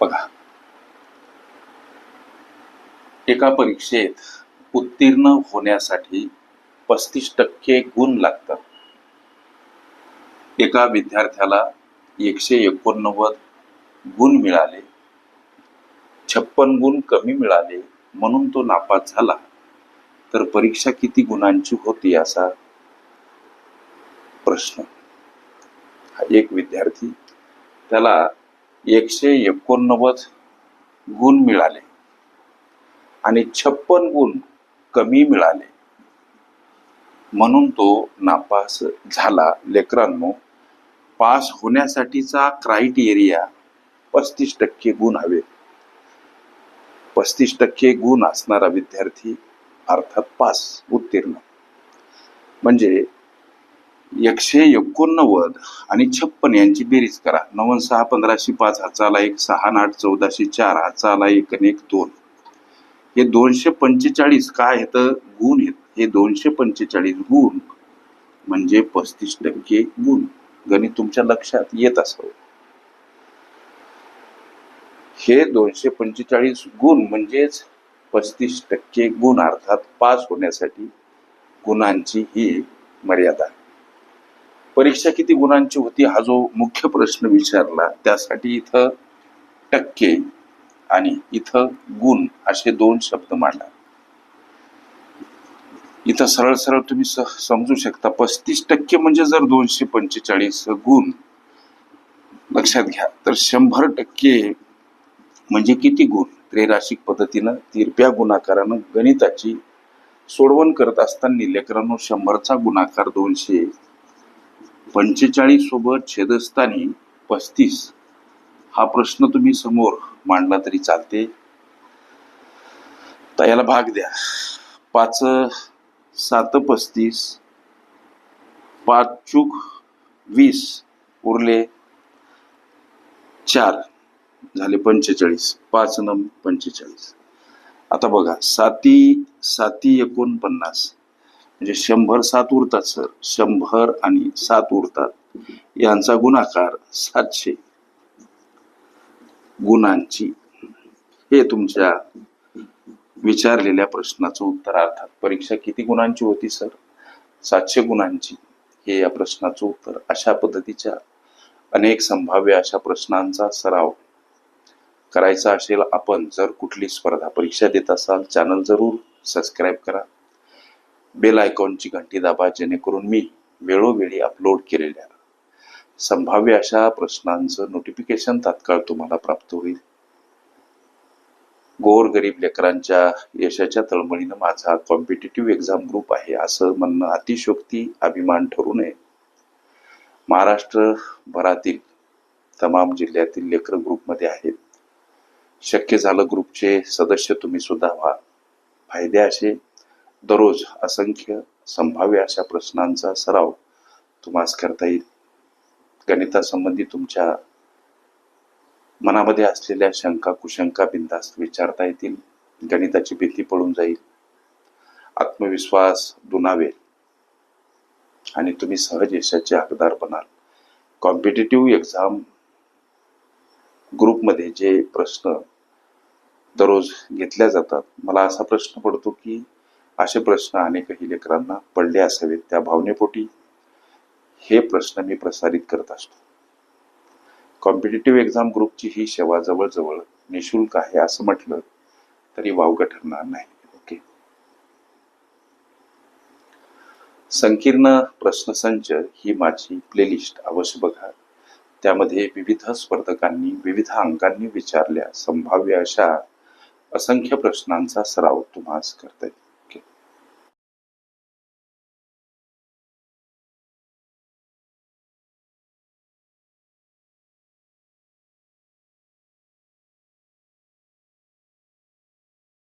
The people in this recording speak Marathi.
बघा. एका परीक्षेत उत्तीर्ण होण्यासाठी पस्तीस टक्के गुण लागतात. एका विद्यार्थ्याला एकशे एकोणनव्वद गुण मिळाले. छप्पन गुण कमी मिळाले म्हणून तो नापास झाला. तर परीक्षा किती गुणांची होती असा प्रश्न. हा एक विद्यार्थी त्याला एकशे एकोणनव्वद गुण मिळाले आणि छप्पन गुण कमी मिळाले. म्हणून तो नापास झाला. लेकरांनो पास होण्यासाठीचा क्रायटेरिया पस्तीस टक्के गुण हवे. पस्तीस टक्के गुण असणारा विद्यार्थी अर्थात पास उत्तीर्ण. म्हणजे एकशे एकोणनव्वद आणि छप्पन यांची बेरीज करा. नव्वद सहा पंधराशे पाच हाचाला एक सहा आठ चौदाशे चार हाचाला एक आणि एक दोन. हे दोनशे पंचेचाळीस काय येतं गुण येत हे दोनशे पंचेचाळीस गुण म्हणजे पस्तीस टक्के गुण. गणित तुमच्या लक्षात येत असावं. हे दोनशे पंचेचाळीस गुण म्हणजेच पस्तीस टक्के गुण अर्थात पास होण्यासाठी गुणांची ही मर्यादा. परीक्षा किती गुणांची होती हा जो मुख्य प्रश्न विचारला त्यासाठी इथं टक्के आणि इथं गुण असे दोन शब्द मांडा. इथं सरळ सरळ तुम्ही समजू शकता पस्तीस टक्के म्हणजे जर दोनशे पंचेचाळीस गुण लक्षात घ्या तर शंभर टक्के म्हणजे किती गुण? त्रैराशिक पद्धतीनं तिरप्या गुणाकारानं गणिताची सोडवण करत असताना लेकरांनो शंभरचा गुणाकार दोनशे पंचेचाळीस सोबत छेदस्थानी पस्तीस. हा प्रश्न तुम्ही समोर मांडला तरी चालते. तर याला भाग द्या. पाच सात पस्तीस. पाच चूक वीस उरले. चार झाले पंचेचाळीस. पाच नम पंचेचाळीस. आता बघा साती साती एकोणपन्नास. म्हणजे शंभर सात उरतात सर शंभर आणि सात उरतात. यांचा गुणाकार सातशे. गुणांची. हे तुमच्या विचारलेल्या प्रश्नाचं उत्तर अर्थात परीक्षा किती गुणांची होती सर सातशे गुणांची. हे या प्रश्नाचं उत्तर अशा पद्धतीच्या अनेक संभाव्य अशा प्रश्नांचा सराव करायचा असेल आपण जर कुठली स्पर्धा परीक्षा देत असाल चॅनल जरूर सबस्क्राईब करा. बेल आयकॉनची घंटी दाबा जेणेकरून मी वेळोवेळी अपलोड केलेल्या संभाव्य अशा प्रश्नांचं नोटिफिकेशन तात्काळ तुम्हाला प्राप्त होईल. गोर गरीब लेकरांच्या यशाच्या तळमळीनं माझा कॉम्पिटेटिव्ह एक्झाम ग्रुप आहे असं म्हणणं अतिशोक्ती अभिमान ठरू नये. महाराष्ट्रभरातील तमाम जिल्ह्यातील लेकर ग्रुपमध्ये आहेत. शक्य झालं ग्रुपचे सदस्य तुम्ही सुद्धा व्हा. फायदे असे दररोज असंख्य संभाव्य अशा प्रश्नांचा सराव तुम्हास करता येईल. गणितासंबंधी तुमच्या मनामध्ये असलेल्या शंका कुशंका बिंदास्त विचारता येतील. गणिताची भीती पळून जाईल. आत्मविश्वास दुनावेल आणि तुम्ही सहज यशाचे हकदार बनाल. कॉम्पिटेटिव्ह एक्झाम ग्रुपमध्ये जे प्रश्न दररोज घेतल्या जातात मला असा प्रश्न पडतो की असे प्रश्न अनेकही लेकरांना पडले असावेत. त्या भावनेपोटी हे प्रश्न मी प्रसारित करत असतो. कॉम्पिटेटिव्ह एक्झाम ग्रुपची ही सेवा जवळजवळ निशुल्क आहे असं म्हटलं तरी वावगं ठरणार नाही. ओके. संकीर्ण प्रश्नसंच ही माझी प्लेलिस्ट अवश्य बघा. त्यामध्ये विविध स्पर्धकांनी विविध अंकांनी विचारल्या संभाव्य अशा असंख्य प्रश्नांचा सराव तुम्हास करता येईल.